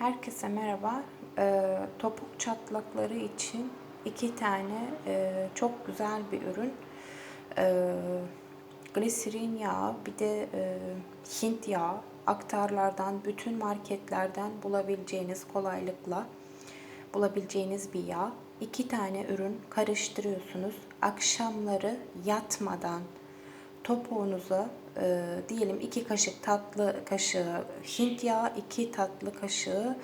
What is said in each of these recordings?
Herkese merhaba. Ee, topuk çatlakları için iki tane e, çok güzel bir ürün. Ee, gliserin yağı, bir de e, Hint yağı aktarlardan, bütün marketlerden bulabileceğiniz kolaylıkla bulabileceğiniz bir yağ. İki tane ürün karıştırıyorsunuz. Akşamları yatmadan topuğunuza e, diyelim iki kaşık tatlı kaşığı Hint yağı, iki tatlı kaşığı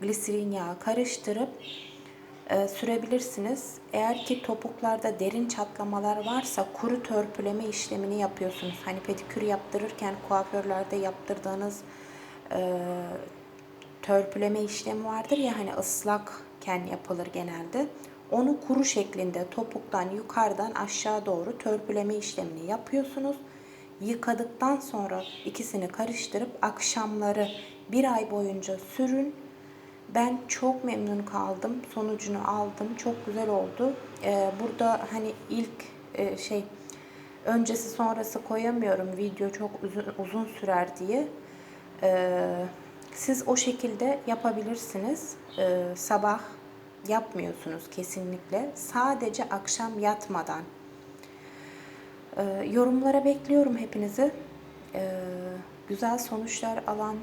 gliserin yağı karıştırıp e, sürebilirsiniz. Eğer ki topuklarda derin çatlamalar varsa kuru törpüleme işlemini yapıyorsunuz. Hani pedikür yaptırırken kuaförlerde yaptırdığınız e, törpüleme işlemi vardır ya hani ıslakken yapılır genelde. Onu kuru şeklinde topuktan yukarıdan aşağı doğru törpüleme işlemini yapıyorsunuz. Yıkadıktan sonra ikisini karıştırıp akşamları bir ay boyunca sürün. Ben çok memnun kaldım. Sonucunu aldım. Çok güzel oldu. Ee, burada hani ilk e, şey öncesi sonrası koyamıyorum. Video çok uzun, uzun sürer diye. Ee, siz o şekilde yapabilirsiniz. Ee, sabah yapmıyorsunuz kesinlikle. Sadece akşam yatmadan. Ee, yorumlara bekliyorum hepinizi. Ee, güzel sonuçlar alan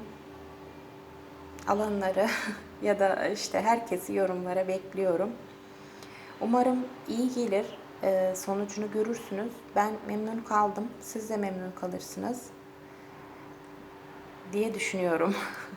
alanları ya da işte herkesi yorumlara bekliyorum. Umarım iyi gelir. Ee, sonucunu görürsünüz. Ben memnun kaldım. Siz de memnun kalırsınız diye düşünüyorum.